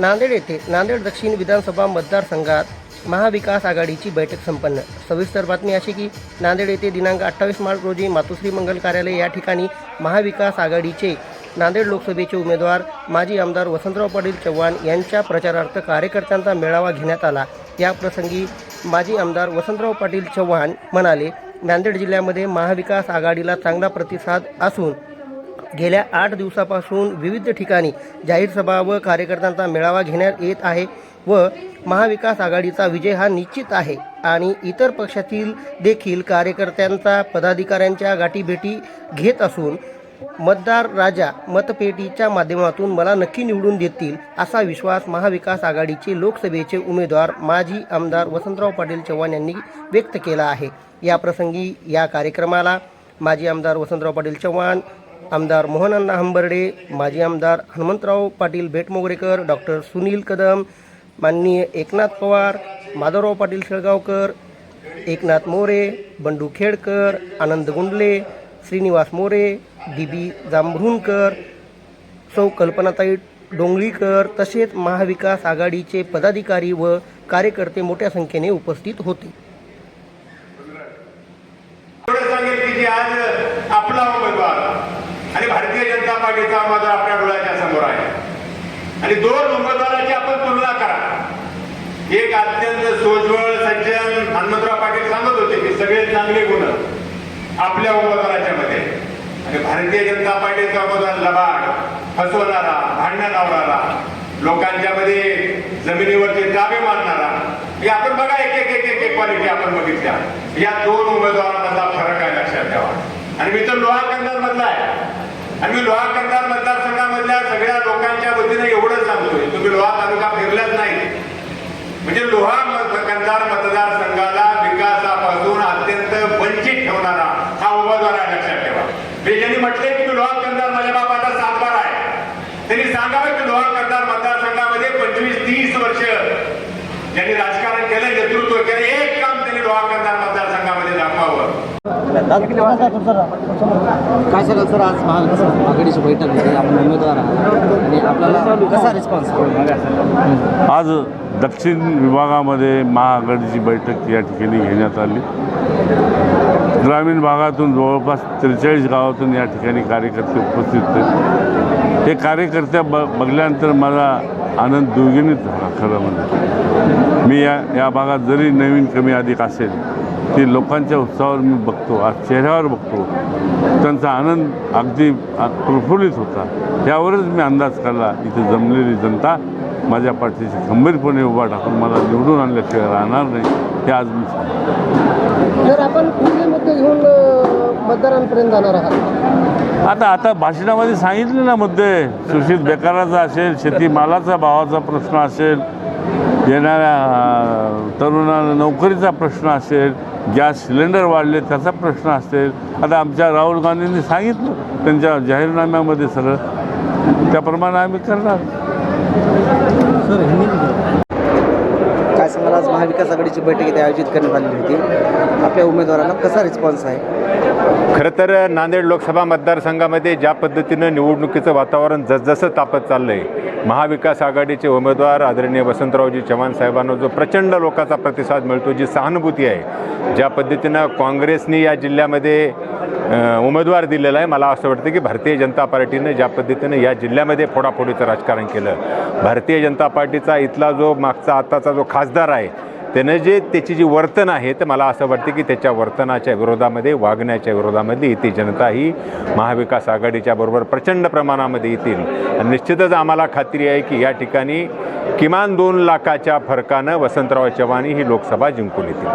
नांदेड येथे नांदेड दक्षिण विधानसभा मतदारसंघात महाविकास आघाडीची बैठक संपन्न. सविस्तर बातमी अशी की नांदेड येथे दिनांक अठ्ठावीस मार्च रोजी मातोश्री मंगल कार्यालय या ठिकाणी महाविकास आघाडीचे नांदेड लोकसभेचे उमेदवार माजी आमदार वसंतराव पाटील चव्हाण यांच्या प्रचारार्थ कार्यकर्त्यांचा मेळावा घेण्यात आला. याप्रसंगी माजी आमदार वसंतराव पाटील चव्हाण म्हणाले नांदेड जिल्ह्यामध्ये महाविकास आघाडीला चांगला प्रतिसाद असून गेल्या आठ दिवसापासून विविध ठिकाणी जाहीर सभा व कार्यकर्त्यांचा मेळावा घेण्यात येत आहे व महाविकास आघाडीचा विजय हा निश्चित आहे. आणि इतर पक्षातील देखील कार्यकर्त्यांचा पदाधिकाऱ्यांच्या गाठीभेटी घेत असून मतदार राजा मतपेटीच्या माध्यमातून मला नक्की निवडून देतील असा विश्वास महाविकास आघाडीचे लोकसभेचे उमेदवार माजी आमदार वसंतराव पाटील चव्हाण यांनी व्यक्त केला आहे. या प्रसंगी या कार्यक्रमाला माजी आमदार वसंतराव पाटील चव्हाण आमदार मोहनअण्णा हंबर्डे माजी आमदार हनुमंतराव पाटील भेटमोगरेकर डॉक्टर सुनील कदम माननीय एकनाथ पवार माधवराव पाटील शेळगावकर एकनाथ मोरे बंडू खेडकर आनंद गुंडले श्रीनिवास मोरे डी बी जांभरुणकर सौ कल्पनाताई डोंगळीकर तसेच महाविकास आघाडीचे पदाधिकारी व कार्यकर्ते मोठ्या संख्येने उपस्थित होते एवढं सांगेल की जी आज आपला उमेदवार आणि भारतीय उमेदवार आपल्या डोळ्याच्या समोर आहे. आणि दोन उमेदवाराची आपण तुलना करा. एक अत्यंत सोज्वळ सज्जन हनुमंतराव पाटील सांगत होते की सगळे चांगले गुण आपल्या उमेदवाराच्या मध्ये. आणि भारतीय जनता पार्टीचा उमेदवार लबाड फसवणारा भांडण लावणारा लोकांच्या मध्ये जमिनीवरचे दाबे मारणारा हे आपण बघा एक एक एक एक क्वालिटी आपण बघितल्या. या दोन उमेदवारांमधला फरक आहे लक्षात ठेवा. आणि मी तर लोहा कंधार मधला आहे. आणि मी लोहा कंधार मतदारसंघामधल्या सगळ्या लोकांच्या वतीने एवढं सांगतोय तुम्ही लोहा तालुका फिरलाच नाही. म्हणजे लोहा कंधार मतदारसंघाला विकासापासून अत्यंत वंचित ठेवणारा हा उमेदवार आहे लक्षात ठेवा. मी ज्यांनी म्हटले की मी लोहा कंधार माझ्या बापाचा सातबार आहे त्यांनी सांगावं की लोहा कंधार मतदारसंघामध्ये पंचवीस तीस वर्ष ज्यांनी राजकारण केलं नेतृत्व केलं एक काम त्यांनी लोहा कंधार काय सांगाल सर आज महाविकास आघाडीची बैठक होती आपण उमेदवार आहात. आणि आपल्याला कसा रिस्पॉन्स आज दक्षिण विभागामध्ये महाआघाडीची बैठक या ठिकाणी घेण्यात आली. ग्रामीण भागातून जवळपास त्रेचाळीस गावातून या ठिकाणी कार्यकर्ते उपस्थित होते. हे कार्यकर्त्या ब बघल्यानंतर माझा आनंद दुर्गिणीत झाला खरं म्हणजे. मी या या भागात जरी नवीन कमी अधिक असेल ती लोकांच्या उत्साहावर मी बघतो आज चेहऱ्यावर बघतो. त्यांचा आनंद अगदी प्रफुल्लित होता. यावरच मी अंदाज काढला इथे जमलेली जनता माझ्या पाठीशी खंबीरपणे उभा टाकून मला निवडून आणल्याशिवाय राहणार नाही हे आज मी सांगतो. आपण कुठले मुद्दे घेऊन मतदारांपर्यंत जाणार आहात आता आता भाषणामध्ये सांगितले ना मुद्दे. सुशील बेकाराचा असेल शेतीमालाचा भावाचा प्रश्न असेल येणाऱ्या तरुणाला तरुणांना नोकरीचा प्रश्न असेल गॅस सिलेंडर वाढले त्याचा प्रश्न असेल. आता आमच्या राहुल गांधींनी सांगितलं त्यांच्या जाहीरनाम्यामध्ये सगळं त्याप्रमाणे आम्ही करणार. महाविकास आघाडीची बैठक इथे आयोजित करण्यात आलेली होती. आपल्या उमेदवाराला कसा रिस्पॉन्स आहे? खरं तर नांदेड लोकसभा मतदारसंघामध्ये ज्या पद्धतीनं निवडणुकीचं वातावरण जसजसं तापत चाललंय महाविकास आघाडीचे उमेदवार आदरणीय वसंतरावजी चव्हाण साहेबांना जो प्रचंड लोकांचा प्रतिसाद मिळतो जी सहानुभूती आहे ज्या पद्धतीनं काँग्रेसने या जिल्ह्यामध्ये उमेदवार दिलेला आहे. मला असं वाटतं की भारतीय जनता पार्टीनं ज्या पद्धतीनं या जिल्ह्यामध्ये फोडाफोडीचं राजकारण केलं भारतीय जनता पार्टीचा इथला जो मागचा आताचा जो खासदार आहे त्यानं जे त्याची जी वर्तन आहे तर मला असं वाटतं की त्याच्या वर्तनाच्या विरोधामध्ये वागण्याच्या विरोधामध्ये इथे जनता ही महाविकास आघाडीच्या बरोबर प्रचंड प्रमाणामध्ये येतील. आणि निश्चितच आम्हाला खात्री आहे की या ठिकाणी किमान दोन लाखाच्या फरकानं वसंतराव चव्हाण ही लोकसभा जिंकून येतील.